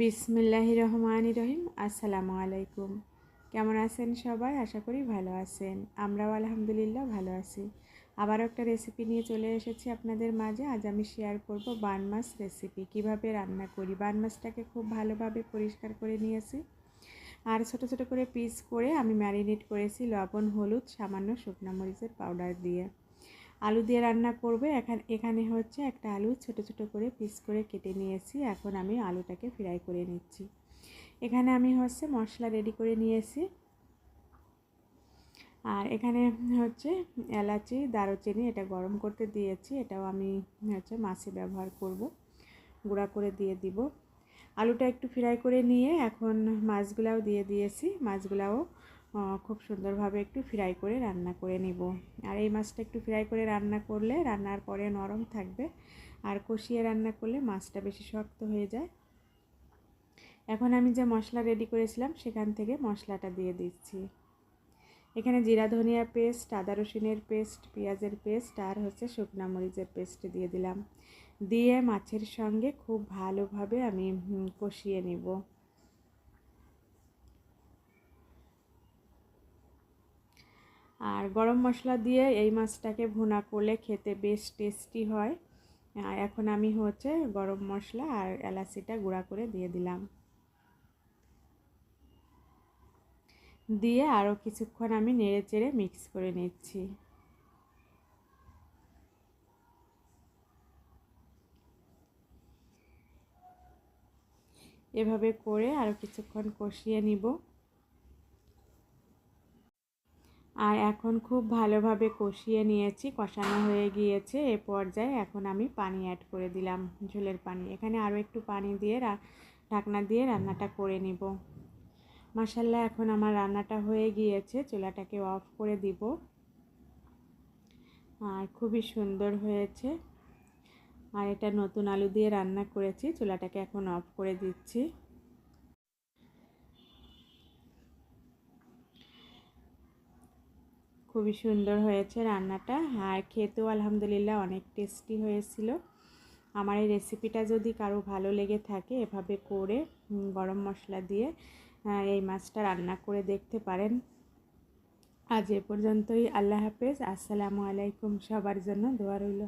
বিসমিল্লাহি রহমান রহিম আসসালামু আলাইকুম কেমন আছেন সবাই? আশা করি ভালো আছেন। আমরাও আলহামদুলিল্লাহ ভালো আছি। আবার একটা রেসিপি নিয়ে চলে এসেছি আপনাদের মাঝে। আজ আমি শেয়ার করব বান মাছ রেসিপি। কীভাবে রান্না করি? বান মাছটাকে খুব ভালোভাবে পরিষ্কার করে নিয়েছি। আর ছোট ছোট করে পিস করে আমি ম্যারিনেট করেছি লবণ, হলুদ, সামান্য শুকনো মরিচের পাউডার দিয়ে। আলু দিয়ে রান্না করবে। এখানে এখানে হচ্ছে একটা আলু ছোট ছোট করে পিস করে কেটে নিয়েছি। এখন আমি আলুটাকে ফ্রাই করে নিচ্ছি। এখানে আমি হচ্ছে মশলা রেডি করে নিয়েছি। আর এখানে হচ্ছে এলাচি, দারুচিনি এটা গরম করতে দিয়েছি। এটাও আমি হচ্ছে মাছে ব্যবহার করব। গুঁড়া করে দিয়ে দিব। আলুটা একটু ফ্রাই করে নিয়ে এখন মাছগুলাও দিয়ে দিয়েছি। মাছগুলাও খুব সুন্দরভাবে একটু ফ্রাই করে রান্না করে নিব। আর এই মাছটা একটু ফ্রাই করে রান্না করলে রান্নার পরে নরম থাকবে। আর কষিয়ে রান্না করলে মাছটা বেশি শক্ত হয়ে যায়। এখন আমি যে মশলা রেডি করেছিলাম, সেখান থেকে মশলাটা দিয়ে দিচ্ছি। এখানে জিরা, ধনিয়া পেস্ট আদা রসুনের পেস্ট পেঁয়াজের পেস্ট আর হচ্ছে শুকনা মরিচের পেস্ট দিয়ে দিলাম। দিয়ে মাছের সঙ্গে খুব ভালোভাবে আমি কষিয়ে নিব। আর গরম মশলা দিয়ে এই মাছটাকে ভুনা করলে খেতে বেশ টেস্টি হয়। এখন আমি হচ্ছে গরম মশলা আর এলাচিটা গুঁড়া করে দিয়ে দিলাম। দিয়ে আরও কিছুক্ষণ আমি নেড়ে চেড়ে মিক্স করে নিচ্ছি। এভাবে করে আরও কিছুক্ষণ কষিয়ে নিব। আর এখন খুব ভালোভাবে কষিয়ে নিয়েছি, কষানো হয়ে গিয়েছে, এ পর্যায়ে এখন আমি পানি অ্যাড করে দিলাম, ঝোলের পানি। এখানে আরও একটু পানি দিয়ে ঢাকনা দিয়ে রান্নাটা করে নিব। মাসাল্লাহ এখন আমার রান্নাটা হয়ে গিয়েছে, চুলাটাকে অফ করে দিব। আর খুবই সুন্দর হয়েছে। আর এটা নতুন আলু দিয়ে রান্না করেছি, চুলাটাকে এখন অফ করে দিচ্ছি। খুবই সুন্দর হয়েছে রান্নাটা। আর খেতেও আলহামদুলিল্লাহ অনেক টেস্টি হয়েছিল। আমার এই রেসিপিটা যদি কারও ভালো লেগে থাকে, এভাবে করে গরম মশলা দিয়ে এই মাছটা রান্না করে দেখতে পারেন। আজ এ পর্যন্তই। আল্লাহ হাফেজ। আসসালামু আলাইকুম সবার জন্য। দোয়া রইল।